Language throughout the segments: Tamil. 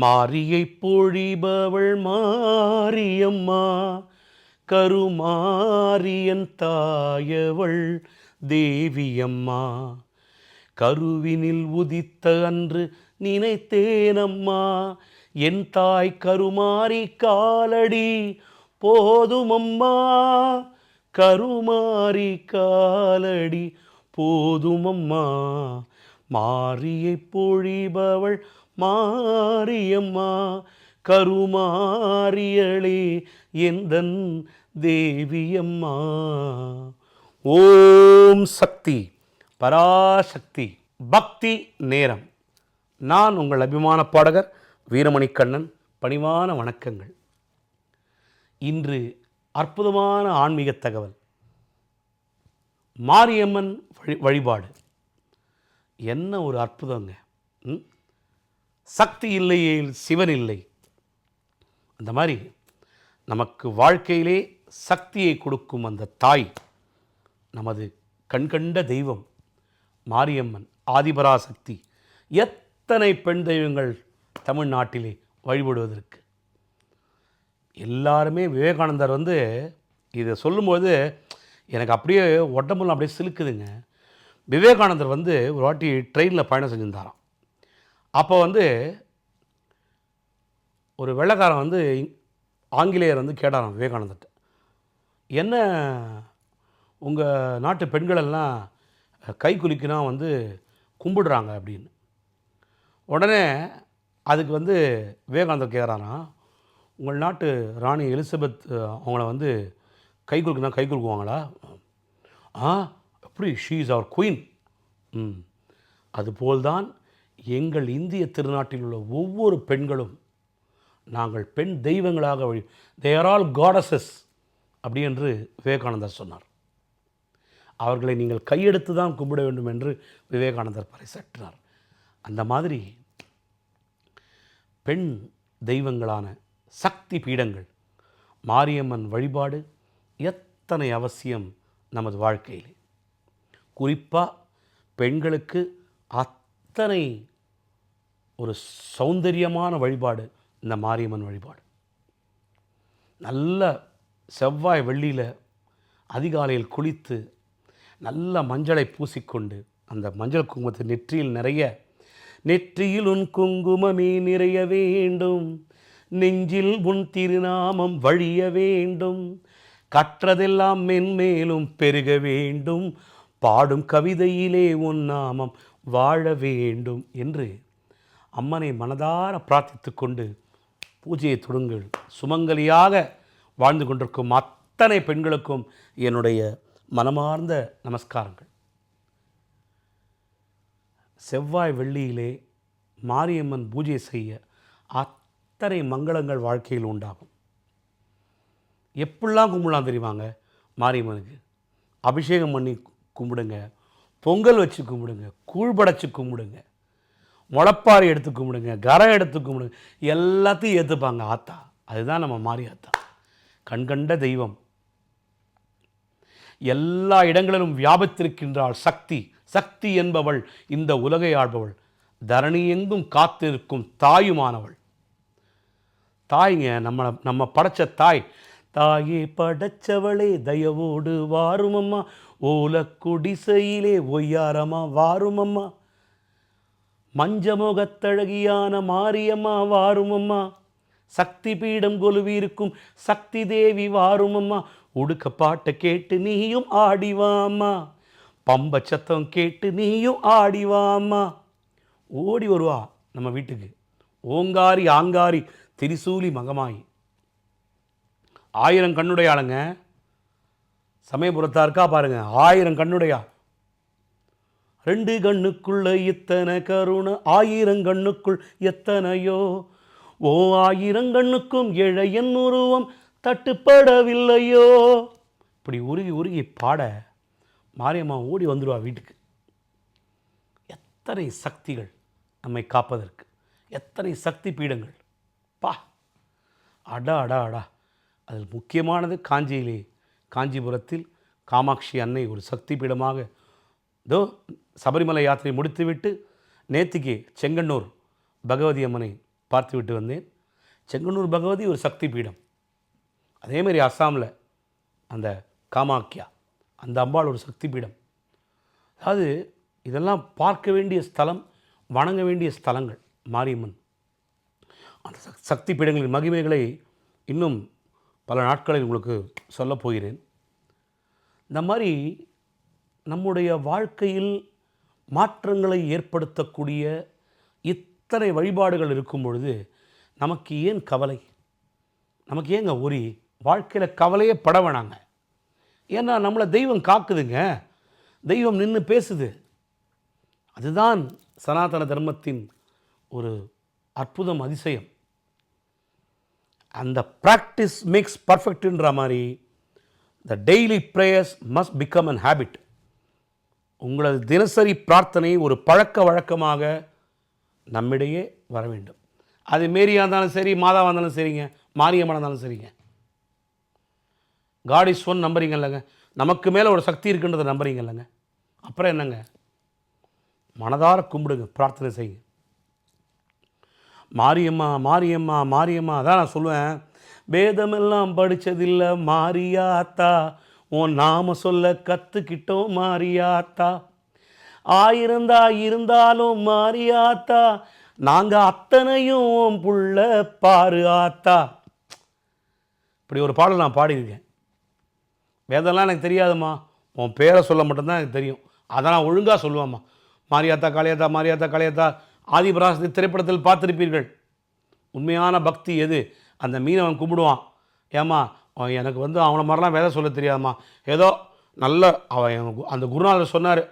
மாரியை பொழிபவள் மாரியம்மா கருமாரியன் தாயவள் தேவியம்மா. கருவினில் உதித்த அன்று நினைத்தேனம்மா என் தாய் கருமாரி காலடி போதுமம்மா. கருமாரி காலடி போதுமம்மா மாரியை பொழிபவள் மாரியம்மா கருமாரியளே எந்தன் தேவியம்மா. ஓம் சக்தி பராசக்தி பக்தி நேரம். நான் உங்கள் அபிமான பாடகர் வீரமணி கண்ணன். பணிவான வணக்கங்கள். இன்று அற்புதமான ஆன்மீக தகவல். மாரியம்மன் வழி வழிபாடு. என்ன ஒரு அற்புதங்க ம்? சக்தி இல்லையே சிவன் இல்லை. அந்த மாதிரி நமக்கு வாழ்க்கையிலே சக்தியை கொடுக்கும் அந்த தாய் நமது கண்கண்ட தெய்வம் மாரியம்மன் ஆதிபராசக்தி எத்தனை பெண் தெய்வங்கள் தமிழ்நாட்டிலே வழிபடுவதற்கு? எல்லாருமே விவேகானந்தர் வந்து இதை சொல்லும்போது எனக்கு அப்படியே உடம்புலாம் அப்படியே சிலுக்குதுங்க. விவேகானந்தர் வந்து ஒரு வாட்டி ட்ரெயினில் பயணம் செஞ்சுருந்தாராம். அப்போ வந்து ஒரு வெள்ளைக்காரன் வந்து இங்- ஆங்கிலேயர் வந்து கேட்டாராம் விவேகானந்தர்கிட்ட என்ன உங்கள் நாட்டு பெண்களெல்லாம் கை குலுக்கினா வந்து கும்பிடுறாங்க அப்படின்னு. உடனே அதுக்கு வந்து விவேகானந்தர் கேட்குறாராம் உங்கள் நாட்டு ராணி எலிசபெத் அவங்கள வந்து கை குலுக்குனா கை குலுக்குவாங்களா? ஆ எப்படி? ஷீ இஸ் அவர் குயின் ம் அதுபோல்தான் எங்கள் இந்திய திருநாட்டில் உள்ள ஒவ்வொரு பெண்களும் நாங்கள் பெண் தெய்வங்களாக வழி தே ஆர் ஆல் காடஸஸ் அப்படி என்று விவேகானந்தர் சொன்னார். அவர்களை நீங்கள் கையெடுத்து தான் கும்பிட வேண்டும் என்று விவேகானந்தர் பறைசாற்றினார் அந்த மாதிரி பெண் தெய்வங்களான சக்தி பீடங்கள் மாரியம்மன் வழிபாடு எத்தனை அவசியம் நமது வாழ்க்கையில். குறிப்பாக பெண்களுக்கு அத்தனை ஒரு சௌந்தரியமான வழிபாடு இந்த மாரியம்மன் வழிபாடு. நல்ல செவ்வாய் வெள்ளியில் அதிகாலையில் குளித்து நல்ல மஞ்சளை பூசிக்கொண்டு அந்த மஞ்சள் குங்குமத்தை நெற்றியில் நிறைய நெற்றியில் உன் குங்குமமே நிறைய வேண்டும் நெஞ்சில் உன் திருநாமம் வழிய வேண்டும் கற்றதெல்லாம் மென்மேலும் பெருக வேண்டும் பாடும் கவிதையிலே உன் நாமம் வாழ வேண்டும் என்று அம்மனை மனதார பிரார்த்தித்து கொண்டு பூஜையை தொடுங்கள். சுமங்கலியாக வாழ்ந்து கொண்டிருக்கும் அத்தனை பெண்களுக்கும் என்னுடைய மனமார்ந்த நமஸ்காரங்கள். செவ்வாய் வெள்ளியிலே மாரியம்மன் பூஜை செய்ய அத்தனை மங்களங்கள் வாழ்க்கையில் உண்டாகும். எப்படிலாம் கும்பிடலாம் தெரியுமாங்க? மாரியம்மனுக்கு. அபிஷேகம் பண்ணி கும்பிடுங்க. பொங்கல் வச்சு கும்பிடுங்க. கூழ்படைச்சு கும்பிடுங்க. முளப்பாரி எடுத்து கும்பிடுங்க கரை எடுத்து கும்பிடுங்க எல்லாத்தையும் ஏற்றுப்பாங்க ஆத்தா. அதுதான் நம்ம மாறி ஆத்தா. கண்கண்ட தெய்வம். எல்லா இடங்களிலும் வியாபித்திருக்கின்றாள் சக்தி. சக்தி என்பவள் இந்த உலகை ஆள்பவள். தரணி எங்கும் காத்திருக்கும் தாயுமானவள். தாய்ங்க நம்ம நம்ம படைச்ச தாய். தாயே படைச்சவளே தயவோடு வாருமம்மா. ஓல குடிசையிலே ஒய்யாரமா வாருமம்மா. மஞ்சமுகத்தழகியான மாரியம்மா வாருமம்மா. சக்தி பீடம் கொலுவிருக்கும் சக்தி தேவி வாருமம்மா. உடுக்க பாட்டை கேட்டு நீயும் ஆடிவாம்மா. பம்ப சத்தம் கேட்டு நீயும் ஆடிவாம்மா. ஓடி வருவா நம்ம வீட்டுக்கு. ஓங்காரி ஆங்காரி திரிசூலி மகமாயி. ஆயிரம் கண்ணுடையாளுங்க. சமயபுரத்தா இருக்கா பாருங்க. ஆயிரம் கண்ணுடையா. ரெண்டு கண்ணுக்குள்ள இத்தனை கருணை? ஆயிரம் கண்ணுக்குள் எத்தனையோ? ஓ ஆயிரம் கண்ணுக்கும் இழையன் உருவம் தட்டுப்படவில்லையோ? இப்படி உருகி உருகி பாட மாரியம்மா ஓடி வந்துடுவா வீட்டுக்கு. எத்தனை சக்திகள் நம்மை காப்பதற்கு? எத்தனை சக்தி பீடங்கள்? பா! அடா அடா அடா! அதில் முக்கியமானது காஞ்சியிலே. காஞ்சிபுரத்தில் காமாட்சி அன்னை ஒரு சக்தி பீடமாக. இதோ சபரிமலை யாத்திரை முடித்துவிட்டு நேத்திக்கு செங்கன்னூர் பகவதி அம்மனை பார்த்துவிட்டு வந்தேன். செங்கன்னூர் பகவதி ஒரு சக்தி பீடம் அதேமாரி அஸ்ஸாமில் அந்த காமாக்கியா அந்த அம்பாள் ஒரு சக்தி பீடம் அதாவது இதெல்லாம் பார்க்க வேண்டிய ஸ்தலம் வணங்க வேண்டிய ஸ்தலங்கள் மாரியம்மன். அந்த சக்தி பீடங்களின் மகிமைகளை இன்னும் பல நாட்களில் உங்களுக்கு சொல்லப் போகிறேன். இந்த மாதிரி நம்முடைய வாழ்க்கையில் மாற்றங்களை ஏற்படுத்தக்கூடிய இத்தனை வழிபாடுகள் இருக்கும் பொழுது நமக்கு ஏன் கவலை? நமக்கு ஏங்க ஒரி வாழ்க்கையில் கவலையே பட வேணாங்க. ஏன்னா நம்மளை தெய்வம் காக்குதுங்க. தெய்வம் நின்று பேசுது. அதுதான் சனாதன தர்மத்தின் ஒரு அற்புதம் அதிசயம். அந்த ப்ராக்டிஸ் மேக்ஸ் பர்ஃபெக்ட்ன்ற மாதிரி the daily prayers must become an habit உங்களது தினசரி பிரார்த்தனை ஒரு பழக்க வழக்கமாக நம்மிடையே வர வேண்டும். அது மேரியாக இருந்தாலும் சரி மாதாவாக இருந்தாலும் சரிங்க மாரியம்மனாக இருந்தாலும் சரிங்க. காட் இஸ் ஒன் நம்புறீங்கல்லங்க. நமக்கு மேலே ஒரு சக்தி இருக்குன்றதை நம்புறீங்கல்லங்க. அப்புறம் என்னங்க? மனதார கும்பிடுங்க பிரார்த்தனை செய்யுங்க. மாரியம்மா மாரியம்மா மாரியம்மா அதான் நான் சொல்லுவேன். வேதமெல்லாம் படித்ததில்லை மாரியாத்தா உன் நாம சொல்ல கற்றுக்கிட்டோம் மாரியாத்தா. ஆயிருந்தா இருந்தாலும் மாரியாத்தா நாங்கள் அத்தனையும் உன் புள்ள பாரு ஆத்தா. இப்படி ஒரு பாடல் நான் பாடியிருக்கேன். வேதம்லாம் எனக்கு தெரியாதும்மா. உன் பேரை சொல்ல மட்டும்தான் எனக்கு தெரியும். அதை நான் ஒழுங்காக சொல்லுவேம்மா. மாரியாத்தா காளியாத்தா மாரியாத்தா காளியாத்தா ஆதிபராசதி திரைப்படத்தில் பார்த்துருப்பீர்கள். உண்மையான பக்தி எது? அந்த மீனவன் கும்பிடுவான். ஏம்மா அவன் எனக்கு வந்து அவனை மாதிரிலாம் வேலை சொல்ல தெரியாதும்மா. ஏதோ நல்ல அவன் அந்த குருநாதர் சொன்னார்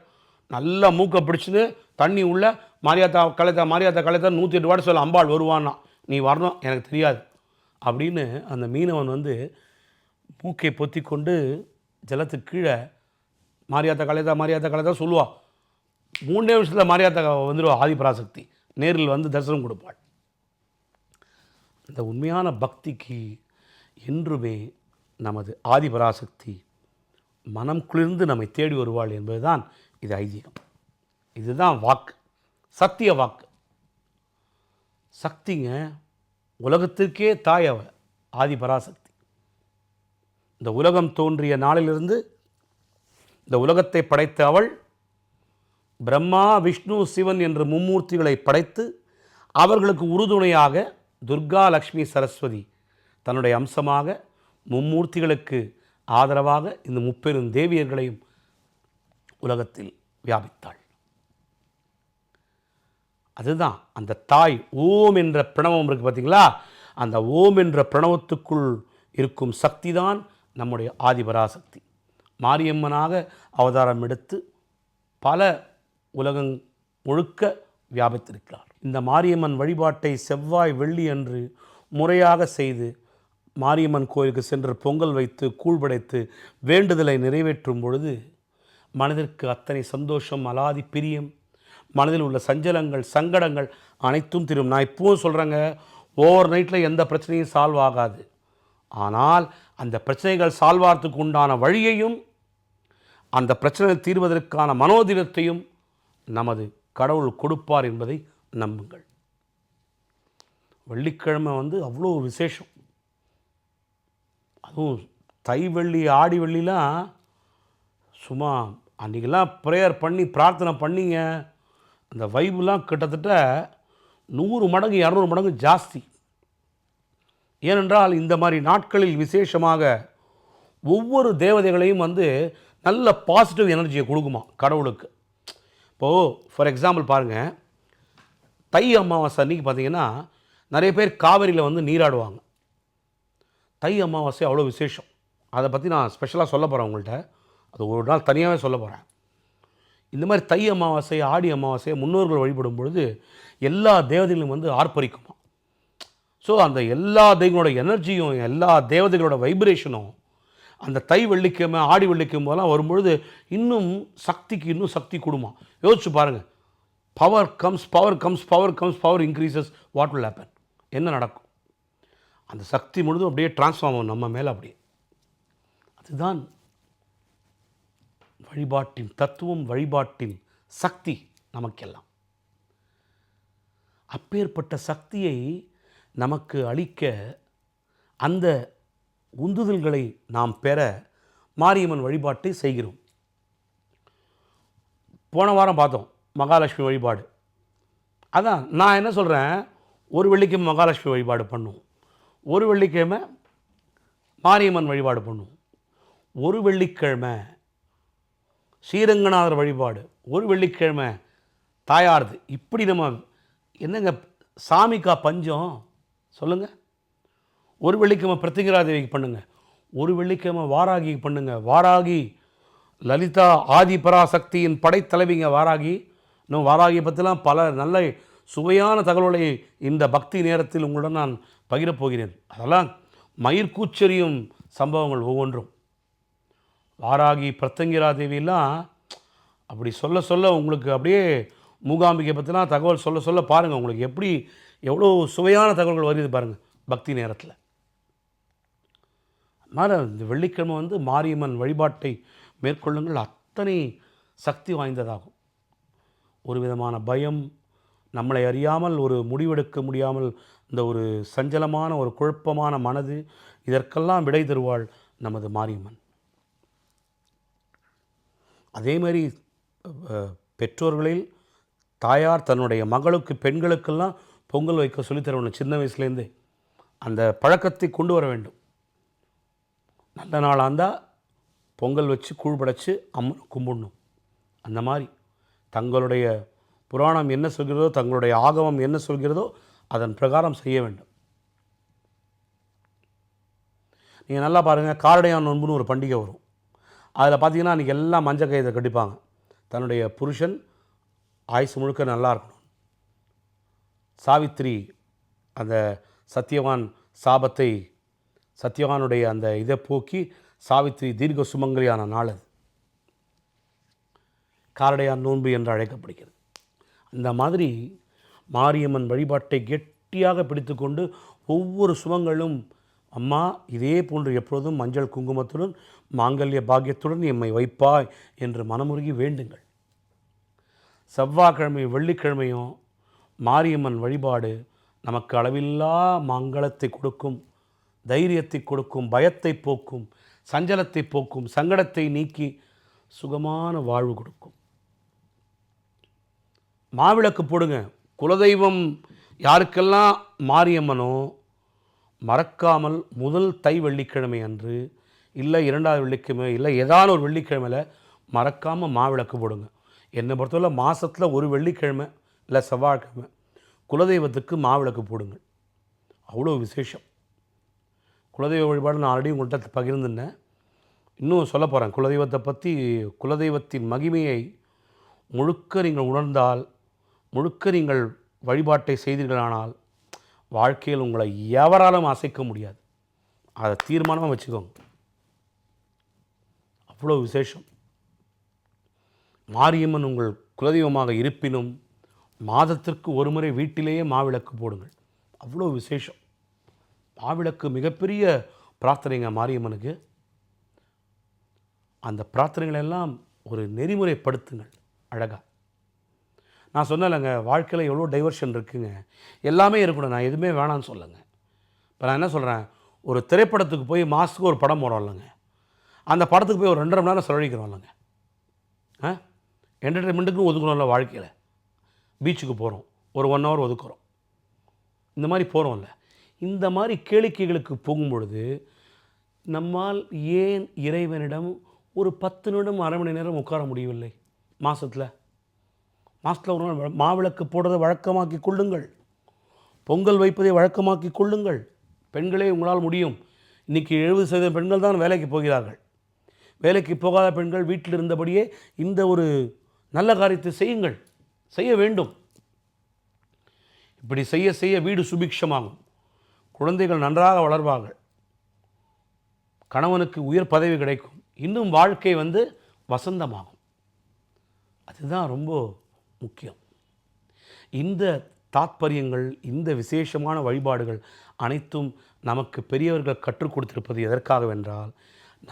நல்ல மூக்கை பிடிச்சின்னு தண்ணி உள்ள மாரியாத்தா கலைத்தா மாரியாத்தா கலைத்தா நூற்றி எட்டு வாட்டி சொல்ல அம்பாள் வருவான்னா நீ வரணும் எனக்கு தெரியாது. அப்படின்னு அந்த மீனவன் வந்து மூக்கை பொத்தி கொண்டு ஜலத்துக்கு கீழே மாரியாத்தா கலைத்தா மாரியாத்தா கலைத்தா சொல்லுவா. மூணே நிமிஷத்தில் மாரியாத்தா வந்துடுவா ஆதிபராசக்தி. நேரில் வந்து தரிசனம் கொடுப்பாள். இந்த உண்மையான பக்திக்கு என்றுமே நமது ஆதிபராசக்தி மனம் குளிர்ந்து நம்மை தேடி வருவாள் என்பதுதான் இது ஐதீகம். இதுதான் வாக்கு சத்திய வாக்கு. சக்திங்க உலகத்திற்கே தாய் அவ ஆதிபராசக்தி. இந்த உலகம் தோன்றிய நாளிலிருந்து இந்த உலகத்தை படைத்த அவள் பிரம்மா விஷ்ணு சிவன் என்ற மும்மூர்த்திகளை படைத்து அவர்களுக்கு உறுதுணையாக துர்கா லக்ஷ்மி சரஸ்வதி தன்னுடைய அம்சமாக மும்மூர்த்திகளுக்கு ஆதரவாக இந்த முப்பெரும் தேவியர்களையும் உலகத்தில் வியாபித்தாள். அதுதான் அந்த தாய் ஓம் என்ற பிரணவம் இருக்குது பார்த்தீங்களா? அந்த ஓம் என்ற பிரணவத்துக்குள் இருக்கும் சக்தி தான் நம்முடைய ஆதிபராசக்தி. மாரியம்மனாக அவதாரம் எடுத்து பல உலகம் முழுக்க வியாபித்திருக்கிறார். இந்த மாரியம்மன் வழிபாட்டை செவ்வாய் வெள்ளி அன்று முறையாக செய்து மாரியம்மன் கோயிலுக்கு சென்று பொங்கல் வைத்து கூழ்படைத்து வேண்டுதலை நிறைவேற்றும் பொழுது மனதிற்கு அத்தனை சந்தோஷம் அலாதி பிரியம். மனதில் உள்ள சஞ்சலங்கள் சங்கடங்கள் அனைத்தும் திரும்பும் நான் இப்பவும் சொல்கிறேங்க ஓவர் நைட்டில் எந்த பிரச்சனையும் சால்வ் ஆகாது. ஆனால் அந்த பிரச்சனைகள் சால்வ் உண்டான வழியையும் அந்த பிரச்சனை தீர்வதற்கான மனோதிடத்தையும் நமது கடவுள் கொடுப்பார் என்பதை நம்புங்கள். வெள்ளிக்கிழமை வந்து அவ்வளோ விசேஷம். அதுவும் தை வெள்ளி ஆடி வெள்ளிலாம் சும்மா அன்றைக்கெல்லாம் ப்ரேயர் பண்ணி பிரார்த்தனை பண்ணிங்க. அந்த வைபுலாம் கிட்டத்தட்ட நூறு மடங்கு இரநூறு மடங்கு ஜாஸ்தி. ஏனென்றால் இந்த மாதிரி நாட்களில் விசேஷமாக ஒவ்வொரு தேவதைகளையும் வந்து நல்ல பாசிட்டிவ் எனர்ஜியை கொடுக்குமா கடவுளுக்கு. இப்போது ஃபார் எக்ஸாம்பிள் பாருங்கள் தை அமாவாசை அன்றைக்கி பார்த்தீங்கன்னா நிறைய பேர் காவிரியில் வந்து நீராடுவாங்க. தை அமாவாசை அவ்வளோ விசேஷம். அதை பற்றி நான் ஸ்பெஷலாக சொல்ல போகிறேன் உங்கள்கிட்ட அது ஒரு நாள் தனியாகவே சொல்ல போகிறேன் இந்த மாதிரி தை அமாவாசை ஆடி அமாவாசை முன்னோர்கள் வழிபடும் பொழுது எல்லா தேவதைகளும் வந்து ஆர்ப்பரிக்குமா ஸோ அந்த எல்லா தெய்வங்களோட எனர்ஜியும் எல்லா தேவதைகளோட வைப்ரேஷனும் அந்த தை வெள்ளிக்கிழமை ஆடி வெள்ளிக்கிழமெல்லாம் வரும்பொழுது இன்னும் சக்திக்கு இன்னும் சக்தி கொடுமா? யோசிச்சு பாருங்கள் power comes power comes power comes power increases what will happen என்ன நடக்கும்? அந்த சக்தி முழுதும் அப்படியே டிரான்ஸ்ஃபார்ம் ஆகும். நம்ம மேலே அப்படியே. அதுதான் வழிபாட்டின் தத்துவம் வழிபாட்டின் சக்தி நமக்கெல்லாம். அப்பேற்பட்ட சக்தியை நமக்கு அளிக்க அந்த உந்துதல்களை நாம் பெற மாரியம்மன் வழிபாட்டை செய்கிறோம். போன வாரம் பார்த்தோம் மகாலட்சுமி வழிபாடு. அதான் நான் என்ன சொல்கிறேன் ஒரு வெள்ளிக்கிழமை மகாலட்சுமி வழிபாடு பண்ணுவோம். ஒரு வெள்ளிக்கிழமை மாரியம்மன் வழிபாடு பண்ணுவோம் ஒரு வெள்ளிக்கிழமை ஸ்ரீரங்கநாதர் வழிபாடு. ஒரு வெள்ளிக்கிழமை தாயாரது. இப்படி நம்ம என்னங்க சாமிக்கா பஞ்சம்? சொல்லுங்கள் ஒரு வெள்ளிக்கிழமை பிரத்திகராதேவிக்கு பண்ணுங்கள் ஒரு வெள்ளிக்கிழமை வாராகிக்கு பண்ணுங்கள் வாராகி லலிதா ஆதி பராசக்தியின் படைத்தலைவிங்க வாராகி. இன்னும் வாராகியை பற்றிலாம் பல நல்ல சுவையான தகவல்களை இந்த பக்தி நேரத்தில் உங்களுடன் நான் பகிரப் போகிறேன் அதெல்லாம் மயிர்கூச்சரியும் சம்பவங்கள் ஒவ்வொன்றும். வாராகி பிரத்தங்கிரா தேவியெல்லாம் அப்படி சொல்ல சொல்ல உங்களுக்கு அப்படியே மூகாம்பிகை பற்றினா தகவல் சொல்ல சொல்ல பாருங்கள் உங்களுக்கு எப்படி எவ்வளோ சுவையான தகவல்கள் வருது பாருங்கள் பக்தி நேரத்தில். அதனால் இந்த வெள்ளிக்கிழமை வந்து மாரியம்மன் வழிபாட்டை மேற்கொள்ளுங்கள் அத்தனை சக்தி வாய்ந்ததாகும். ஒரு விதமான பயம் நம்மளை அறியாமல் ஒரு முடிவெடுக்க முடியாமல் இந்த ஒரு சஞ்சலமான ஒரு குழப்பமான மனது இதற்கெல்லாம் விடை தருவாள் நமது மாரியம்மன். அதேமாதிரி பெற்றோர்களில் தாயார் தன்னுடைய மகளுக்கு பெண்களுக்கெல்லாம் பொங்கல் வைக்க சொல்லித் தரணும் சின்ன வயசுலேருந்தே. அந்த பழக்கத்தை கொண்டு வர வேண்டும். நல்ல நாளாக இருந்தால் பொங்கல் வச்சு கூழ் படைச்சு அம்மன் கும்பிடணும். அந்த மாதிரி தங்களுடைய புராணம் என்ன சொல்கிறதோ தங்களுடைய ஆகமம் என்ன சொல்கிறதோ அதன் பிரகாரம் செய்ய வேண்டும். நீங்கள் நல்லா பாருங்கள் காரடையான் நோன்புன்னு ஒரு பண்டிகை வரும். அதில் பார்த்தீங்கன்னா அன்றைக்கி எல்லாம் மஞ்சள் கயிறை கட்டிப்பாங்க. தன்னுடைய புருஷன் ஆயுசு முழுக்க நல்லா இருக்கணும். சாவித்திரி அந்த சத்தியவான் சாபத்தை சத்தியவானுடைய அந்த இதை போக்கி சாவித்திரி தீர்க்க சுமங்கலியான நாள் அது. காரடையான் நோன்பு என்று அழைக்கப்படுகிறது. இந்த மாதிரி மாரியம்மன் வழிபாட்டை கெட்டியாக பிடித்துக்கொண்டு ஒவ்வொரு சுமங்களும் அம்மா இதே போன்று எப்பொழுதும் மஞ்சள் குங்குமத்துடன் மாங்கல்ய பாக்கியத்துடன் எம்மை வைப்பாய் என்று மனமுருகி வேண்டுங்கள். செவ்வாய்க்கிழமையும் வெள்ளிக்கிழமையும் மாரியம்மன் வழிபாடு நமக்கு அளவில்லா மங்களத்தை கொடுக்கும் தைரியத்தை கொடுக்கும் பயத்தை போக்கும் சஞ்சலத்தை போக்கும் சங்கடத்தை நீக்கி சுகமான வாழ்வு கொடுக்கும். மாவிளக்கு போடுங்க. குலதெய்வம் யாருக்கெல்லாம் மாரியம்மனோ மறக்காமல் முதல் தை வெள்ளிக்கிழமை அன்று இல்லை இரண்டாவது வெள்ளிக்கிழமை இல்லை ஏதான ஒரு வெள்ளிக்கிழமையில் மறக்காமல் மாவிளக்கு போடுங்க. என்னை பொறுத்தவரை மாதத்தில் ஒரு வெள்ளிக்கிழமை இல்லை செவ்வாய்க்கிழமை குலதெய்வத்துக்கு மாவிளக்கு போடுங்கள். அவ்வளோ விசேஷம். குலதெய்வ வழிபாடு நான் ஆல்ரெடி உங்கள்கிட்ட பகிர்ந்துட்டேன். இன்னும் சொல்ல போகிறேன் குலதெய்வத்தை பற்றி குலதெய்வத்தின் மகிமையை முழுக்க நீங்கள் உணர்ந்தால் முழுக்க நீங்கள் வழிபாட்டை செய்தீர்களானால் வாழ்க்கையில் உங்களை எவராலும் அசைக்க முடியாது. அதை தீர்மானமாக வச்சுக்கோங்க. அவ்வளோ விசேஷம். மாரியம்மன் உங்கள் குலதெய்வமாக இருப்பினும் மாதத்திற்கு ஒரு முறை வீட்டிலேயே மாவிளக்கு போடுங்கள். அவ்வளோ விசேஷம். மாவிளக்கு மிகப்பெரிய பிரார்த்தனைங்க மாரியம்மனுக்கு. அந்த பிரார்த்தனைகளை எல்லாம் ஒரு நெறிமுறைப்படுத்துங்கள் அழகாக நான் சொன்னலைங்க வாழ்க்கையில் எவ்வளோ டைவர்ஷன் இருக்குங்க. எல்லாமே இருக்கணும் நான் எதுவுமே வேணாம்னு சொல்லுங்க இப்போ நான் என்ன சொல்கிறேன் ஒரு திரைப்படத்துக்கு போய் மாதத்துக்கு ஒரு படம் போடுறோம் இல்லைங்க அந்த படத்துக்கு போய் ஒரு ரெண்டரை மணி நேரம் செலவழிக்கிறோம் இல்லைங்க ஆ? என்டர்டெயின்மெண்ட்டுக்கும் ஒதுக்கணும்ல வாழ்க்கையில். பீச்சுக்கு போகிறோம் ஒரு ஒன் ஹவர் ஒதுக்குறோம். இந்த மாதிரி போகிறோம்ல இந்த மாதிரி கேளிக்கைகளுக்கு போகும்பொழுது நம்மால் ஏன் இறைவனிடம் ஒரு பத்து நிமிடம் அரை மணி நேரம் உட்கார முடியவில்லை? மாதத்தில் மாதத்தில் ஒரு நாள் மாவிளக்கு போடுறதை வழக்கமாக்கி கொள்ளுங்கள். பொங்கல் வைப்பதை வழக்கமாக்கி கொள்ளுங்கள். பெண்களே உங்களால் முடியும். இன்றைக்கி எழுபது சதவீதம் பெண்கள் தான் வேலைக்கு போகிறார்கள். வேலைக்கு போகாத பெண்கள் வீட்டில் இருந்தபடியே இந்த ஒரு நல்ல காரியத்தை செய்யுங்கள். செய்ய வேண்டும். இப்படி செய்ய செய்ய வீடு சுபிக்ஷமாகும். குழந்தைகள் நன்றாக வளர்வார்கள். கணவனுக்கு உயர் பதவி கிடைக்கும். இன்னும் வாழ்க்கை வந்து வசந்தமாகும். அதுதான் ரொம்ப முக்கியம். இந்த தாத்பரியங்கள் இந்த விசேஷமான வழிபாடுகள் அனைத்தும் நமக்கு பெரியவர்கள் கற்றுக் கொடுத்திருப்பது எதற்காகவென்றால்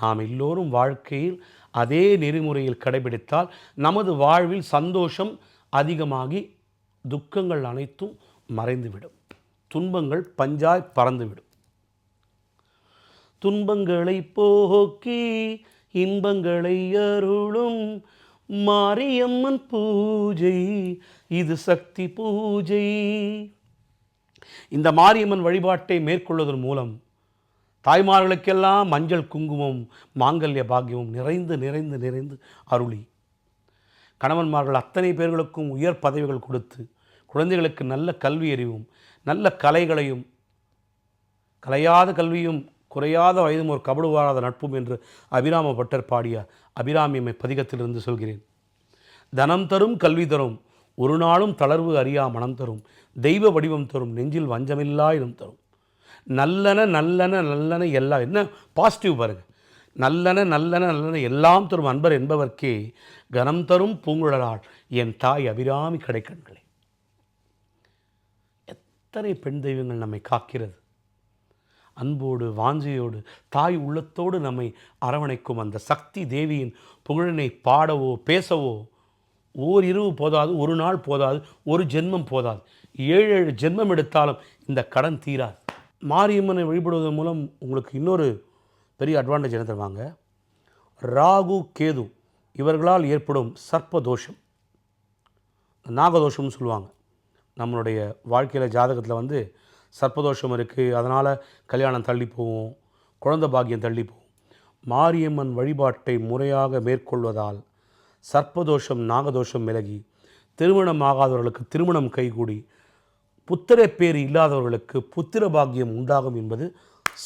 நாம் எல்லோரும் வாழ்க்கையில் அதே நெறிமுறையில் கடைபிடித்தால் நமது வாழ்வில் சந்தோஷம் அதிகமாகி துக்கங்கள் அனைத்தும் மறைந்துவிடும். துன்பங்கள் பஞ்சாய் பறந்துவிடும். துன்பங்களை போக்கி இன்பங்களை அருளும் மாரியம்மன் பூஜை இது சக்தி பூஜை. இந்த மாரியம்மன் வழிபாட்டை மேற்கொள்வதன் மூலம் தாய்மார்களுக்கெல்லாம் மஞ்சள் குங்குமம் மாங்கல்ய பாக்கியமும் நிறைந்து நிறைந்து நிறைந்து அருளி. கணவன்மார்கள் அத்தனை பேர்களுக்கும் உயர் பதவிகள் கொடுத்து குழந்தைகளுக்கு நல்ல கல்வி அறிவும் நல்ல கலைகளையும் கலையாத கல்வியும் குறையாத வயதும் ஒரு கபடுவாராத நட்பும் என்று அபிராம பட்டர் பாடிய அபிராமியம்மை பதிகத்திலிருந்து சொல்கிறேன். தனம் தரும் கல்வி தரும் ஒரு நாளும் தளர்வு அறியா மனம் தரும் தெய்வ வடிவம் தரும் நெஞ்சில் வஞ்சமில்லா இடம் தரும். நல்லன நல்லன நல்லன எல்லாம் என்ன? பாசிட்டிவ் பாருங்க. நல்லன நல்லன நல்லன எல்லாம் தரும் அன்பர் என்பவர்க்கே கனம் தரும் பூங்குழலாள் என் தாய் அபிராமி கடைக்கண்களே. எத்தனை பெண் தெய்வங்கள் நம்மை காக்கிறது? அன்போடு வாஞ்சையோடு தாய் உள்ளத்தோடு நம்மை அரவணைக்கும் அந்த சக்தி தேவியின் புகழினை பாடவோ பேசவோ ஓர் இரவு போதாது ஒரு நாள் போதாது ஒரு ஜென்மம் போதாது. ஏழு ஏழு ஜென்மம் எடுத்தாலும் இந்த கடன் தீராது. மாரியம்மனை வழிபடுவதன் மூலம் உங்களுக்கு இன்னொரு பெரிய அட்வான்டேஜ் என்ன தருவாங்க? ராகு கேது இவர்களால் ஏற்படும் சர்ப்ப தோஷம் நாகதோஷம்னு சொல்லுவாங்க. நம்மளுடைய வாழ்க்கையில் ஜாதகத்தில் வந்து சர்ப்பதோஷம் இருக்குது அதனால் கல்யாணம் தள்ளி போகும் குழந்த பாக்கியம் தள்ளி போகும் மாரியம்மன் வழிபாட்டை முறையாக மேற்கொள்வதால் சர்ப்பதோஷம் நாகதோஷம் விலகி திருமணம் ஆகாதவர்களுக்கு திருமணம் கைகூடி புத்திர பேர் இல்லாதவர்களுக்கு புத்திர பாக்கியம் உண்டாகும் என்பது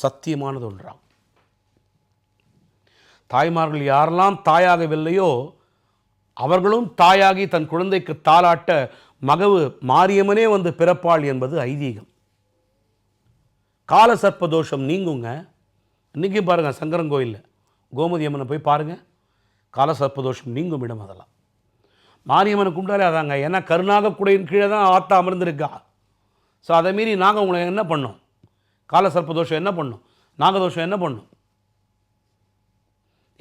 சத்தியமானது ஒன்றாகும். தாய்மார்கள் யாரெல்லாம் தாயாகவில்லையோ அவர்களும் தாயாகி தன் குழந்தைக்கு தாளாட்ட மகவு மாரியம்மனே வந்து பிறப்பாள் என்பது ஐதீகம். கால சர்ப்ப தோஷம் நீங்குங்க. இன்றைக்கி பாருங்கள் சங்கரன் கோயிலில். கோமதி அம்மனை போய் பாருங்கள் கால சர்ப்ப தோஷம் நீங்கும் இடம் அதெல்லாம். மாரியம்மனை கும்பிட்டாலே அதாங்க. ஏன்னா கருணாக குடையின் கீழே தான் ஆத்தா அமர்ந்திருக்கா. ஸோ அதை மீறி நாங்கள் உங்களை என்ன பண்ணோம்? கால சர்ப்ப தோஷம் என்ன பண்ணும்? நாகதோஷம் என்ன பண்ணும்?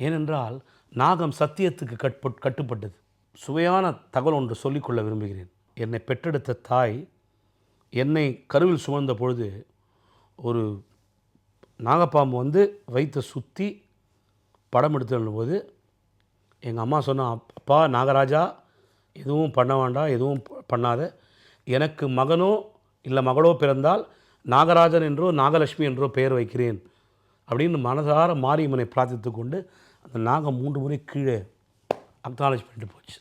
ஏனென்றால் நாகம் சத்தியத்துக்கு கட்பட் கட்டுப்பட்டது. சுவையான தகவல் ஒன்று சொல்லிக்கொள்ள விரும்புகிறேன். என்னை பெற்றெடுத்த தாய் என்னை கருவில் சுமந்த பொழுது ஒரு நாகப்பாம்பு வந்து வயிற்றை சுற்றி படம் எடுத்து போது எங்கள் அம்மா சொன்னா அப்பா நாகராஜா எதுவும் பண்ண வேண்டாம் எதுவும் ப- பண்ணாத. எனக்கு மகனோ இல்லை மகளோ பிறந்தால் நாகராஜன் என்றோ நாகலட்சுமி என்றோ பெயர் வைக்கிறேன். அப்படின்னு மனதார மாரியம்மனை பிரார்த்தித்து கொண்டு அந்த நாகம் மூன்று முறை கீழே அக்னாலேஜ் பண்ணிட்டு போச்சு.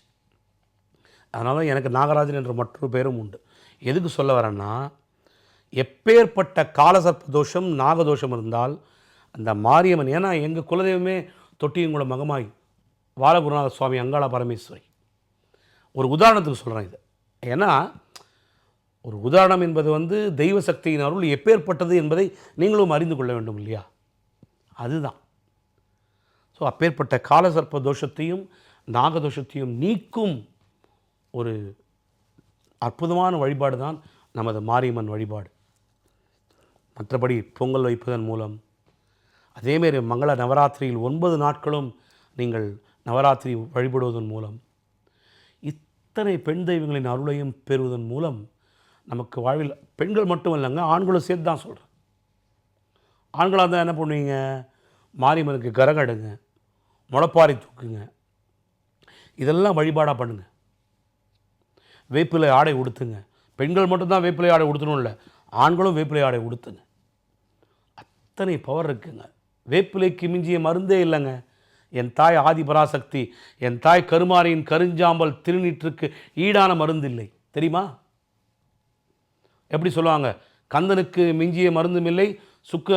அதனால எனக்கு நாகராஜன் என்ற மற்றொரு பெயரும் உண்டு. எதுக்கு சொல்ல வரேன்னா எப்பேற்பட்ட காலசர்ப்ப தோஷம் நாகதோஷம் இருந்தால் அந்த மாரியம்மன் ஏன்னா எங்கள் குலதெய்வமே தொட்டியங்குளம் மகமாய் பாலகுருநாத சுவாமி அங்காள பரமேஸ்வரி. ஒரு உதாரணத்துக்கு சொல்கிறேன் இது. ஏன்னா ஒரு உதாரணம் என்பது வந்து தெய்வ சக்தியின் அருள் எப்பேற்பட்டது என்பதை நீங்களும் அறிந்து கொள்ள வேண்டும் இல்லையா? அதுதான். ஸோ அப்பேற்பட்ட காலசர்ப்ப தோஷத்தையும் நாகதோஷத்தையும் நீக்கும் ஒரு அற்புதமான வழிபாடு தான் நமது மாரியம்மன் வழிபாடு. மற்றபடி பொங்கல் வைப்பதன் மூலம். அதேமாரி மங்கள நவராத்திரியில் ஒன்பது நாட்களும் நீங்கள் நவராத்திரி வழிபடுவதன் மூலம். இத்தனை பெண் தெய்வங்களின் அருளையும் பெறுவதன் மூலம் நமக்கு வாழ்வில் பெண்கள் மட்டும் இல்லைங்க ஆண்களும் சேர்த்து தான் சொல்கிறேன் ஆண்களாக இருந்தால் என்ன பண்ணுவீங்க? மாரியம்மனுக்கு கரகடுங்க முளப்பாரி தூக்குங்க. இதெல்லாம் வழிபாடாக பண்ணுங்கள் வேப்பிலை ஆடை உடுத்துங்க. பெண்கள் மட்டும்தான் வேப்பிலை ஆடை உடுத்தணும் இல்லை ஆண்களும் வேப்பிலை ஆடை உடுத்துங்க. அத்தனை பவர் இருக்குங்க. வேப்பிலைக்கு மிஞ்சிய மருந்தே இல்லைங்க. என் தாய் ஆதிபராசக்தி என் தாய் கருமாரியின் கருஞ்சாம்பல் திருநீற்றுக்கு ஈடான மருந்து இல்லை. தெரியுமா? எப்படி சொல்லுவாங்க? கந்தனுக்கு மிஞ்சிய மருந்தும் இல்லை சுக்க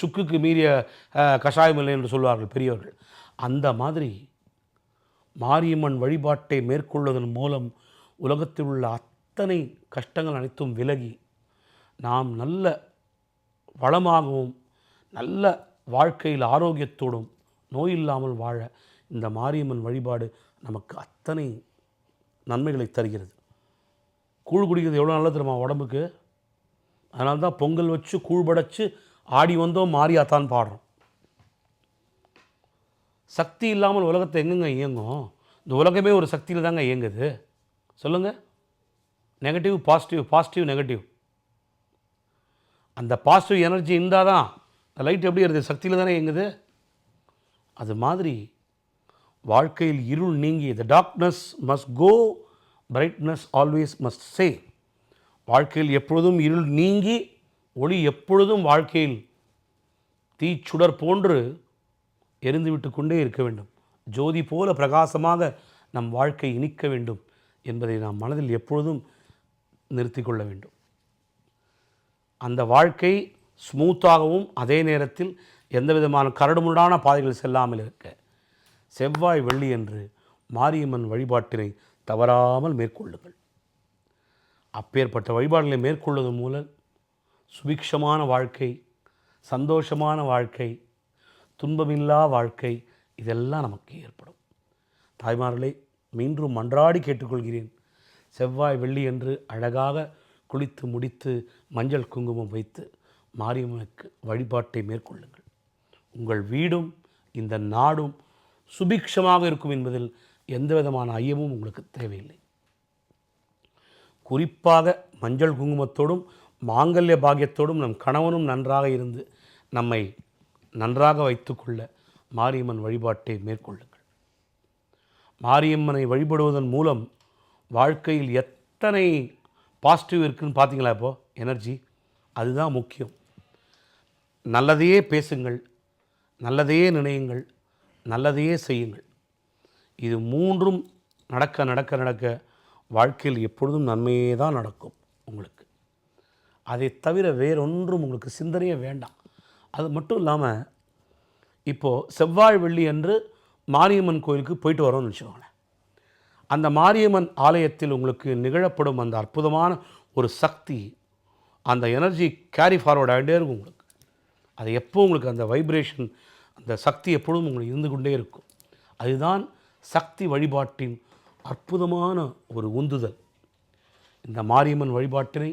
சுக்குக்கு மீறிய கஷாயம் இல்லை என்று சொல்வார்கள் பெரியவர்கள் அந்த மாதிரி மாரியம்மன் வழிபாட்டை மேற்கொள்வதன் மூலம் உலகத்தில் உள்ள அத்தனை கஷ்டங்கள் அனைத்தும் விலகி நாம் நல்ல வளமாகவும் நல்ல வாழ்க்கையில் ஆரோக்கியத்தோடும் நோய் இல்லாமல் வாழ இந்த மாரியம்மன் வழிபாடு நமக்கு அத்தனை நன்மைகளை தருகிறது. கூழ் குடிக்கிறது எவ்வளோ நல்லது தெரியுமா உடம்புக்கு? அதனால தான் பொங்கல் வச்சு கூழ் படைச்சு ஆடி வந்தோம் மாரியாத்தான் பாடுறோம். சக்தி இல்லாமல் உலகத்தை எங்கெங்க இயங்கும்? இந்த உலகமே ஒரு சக்தியில் தாங்க இயங்குது. சொல்லுங்கள் நெகட்டிவ் பாசிட்டிவ் பாசிட்டிவ் நெகட்டிவ் அந்த பாசிட்டிவ் எனர்ஜி இருந்தால் தான் அந்த லைட் எப்படி இருக்குது சக்தியில் தானே எங்குது அது மாதிரி வாழ்க்கையில் இருள் நீங்கி the darkness must go brightness always must say வாழ்க்கையில் எப்பொழுதும் இருள் நீங்கி ஒளி எப்பொழுதும் வாழ்க்கையில் தீச்சுடர் போன்று எரிந்துவிட்டு கொண்டே இருக்க வேண்டும். ஜோதி போல பிரகாசமாக நம் வாழ்க்கை இனிக்க வேண்டும் என்பதை நாம் மனதில் எப்பொழுதும் நிறுத்தி கொள்ள வேண்டும். அந்த வாழ்க்கை ஸ்மூத்தாகவும் அதே நேரத்தில் எந்த விதமான கரடுமுரடான பாதைகள் செல்லாமல் இருக்க. செவ்வாய் வெள்ளி என்று மாரியம்மன் வழிபாட்டினை தவறாமல் மேற்கொள்ளுங்கள். அப்பேற்பட்ட வழிபாடுகளை மேற்கொள்வதன் மூலம் சுபிக்ஷமான வாழ்க்கை சந்தோஷமான வாழ்க்கை துன்பமில்லா வாழ்க்கை இதெல்லாம் நமக்கு ஏற்படும். தாய்மார்களே மீண்டும் மன்றாடி கேட்டுக்கொள்கிறேன். செவ்வாய் வெள்ளி என்று அழகாக குளித்து முடித்து மஞ்சள் குங்குமம் வைத்து மாரியம்மனுக்கு வழிபாட்டை மேற்கொள்ளுங்கள். உங்கள் வீடும் இந்த நாடும் சுபிக்ஷமாக இருக்கும் என்பதில் எந்த விதமான ஐயமும் உங்களுக்கு தேவையில்லை. குறிப்பாக மஞ்சள் குங்குமத்தோடும் மாங்கல்ய பாகியத்தோடும் நம் கணவனும் நன்றாக இருந்து நம்மை நன்றாக வைத்துக்கொள்ள மாரியம்மன் வழிபாட்டை மேற்கொள்ளுங்கள். மாரியம்மனை வழிபடுவதன் மூலம் வாழ்க்கையில் எத்தனை பாசிட்டிவ் இருக்குன்னு பார்த்தீங்களா இப்போது எனர்ஜி. அதுதான் முக்கியம். நல்லதையே பேசுங்கள். நல்லதையே நினையுங்கள். நல்லதையே செய்யுங்கள். இது மூன்றும் நடக்க நடக்க நடக்க வாழ்க்கையில் எப்பொழுதும் நன்மையே தான் நடக்கும் உங்களுக்கு. அதை தவிர வேறொன்றும் உங்களுக்கு சிந்தனையே வேண்டாம். அது மட்டும் இல்லாமல் இப்போது செவ்வாய் வெள்ளி அன்று மாரியம்மன் கோயிலுக்கு போயிட்டு வரோம்னு வச்சுக்கோங்களேன். அந்த மாரியம்மன் ஆலயத்தில் உங்களுக்கு நிகழப்படும் அந்த அற்புதமான ஒரு சக்தி அந்த எனர்ஜி கேரி ஃபார்வர்ட் ஆகிட்டே இருக்கும் உங்களுக்கு. அது எப்போ உங்களுக்கு அந்த வைப்ரேஷன் அந்த சக்தி எப்பொழுதும் உங்களுக்கு இருந்து கொண்டே இருக்கும். அதுதான் சக்தி வழிபாட்டின் அற்புதமான ஒரு உந்துதல். இந்த மாரியம்மன் வழிபாட்டினை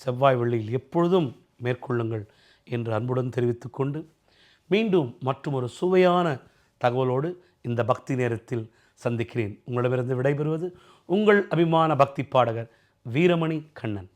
செவ்வாய் வெள்ளியில் எப்பொழுதும் மேற்கொள்ளுங்கள் என்று அன்புடன் தெரிவித்துக்கொண்டு மீண்டும் மற்றும் ஒரு சுவையான தகவலோடு இந்த பக்தி நேரத்தில் சந்திக்கிறேன். உங்களிடமிருந்து விடைபெறுவது உங்கள் அபிமான பக்தி பாடகர் வீரமணி கண்ணன்.